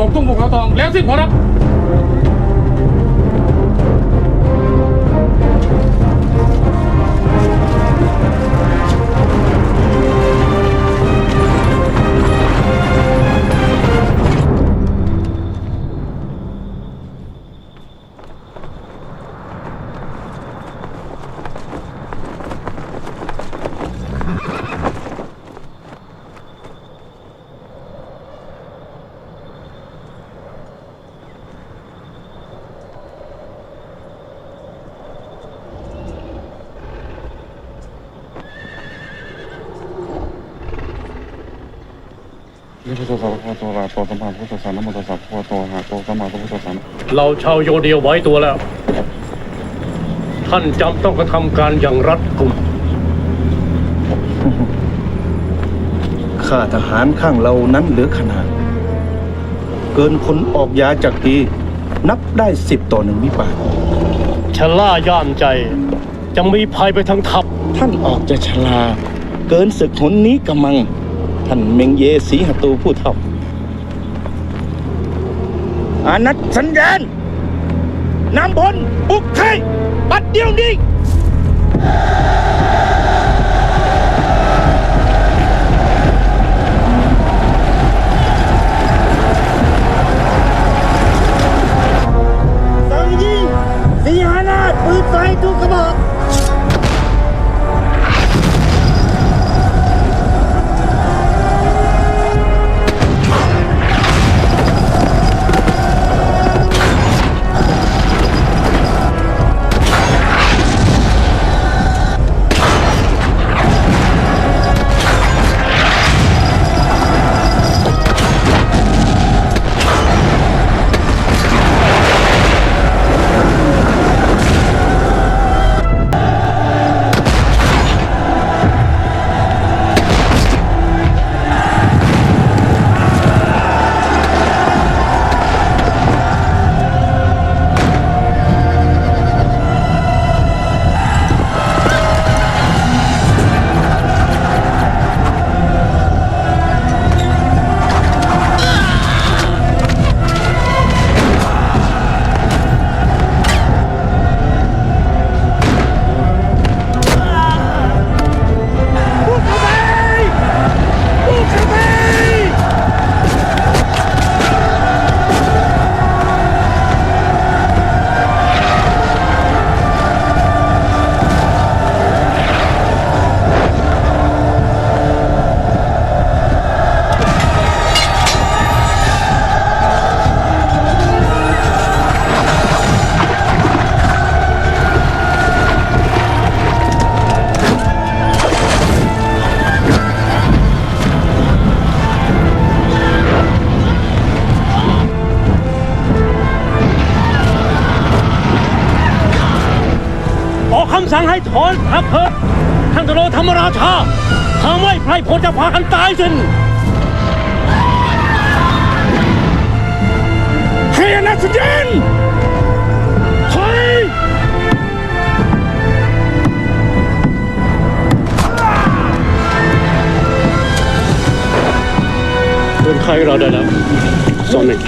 ตกตุ้งภูเขาทองแล้วสิ้นขอรับ พุทธศาสนาโตราโตสัมมาพุทธศาสนาโมตัสสะพุทธโตหะโตสัมมาสัมพุทธศาสนาเราชาวโยเดียวไว้ตัวแล้ว ท่านจำต้องกระทำการอย่างรัดกุมข้าทหารข้างเรานั้นเหลือขนาด เกินคนออกยาจากดีนับได้สิบต่อหนึ่งวิบากชะล่าย่ามใจจะมีภัยไปทั้งทัพ ท่านออกจะชลา เกินศึกหนนี้กำมัง ท่านเมงเยสีหตูผู้เท่า อานัดสัญญาณนำพลบุกไทยบัดเดียวนี้สังยิงสีหานาปืนไฟทุกกระบอก สั่งให้ถอนทัพเถิดท่านตโลธรรมราชาหาไม่ไพรพลจะพากันตายสิ้นให้อานัสัญญาณถอยเดินใครเราได้แล้วสองหนึ่ง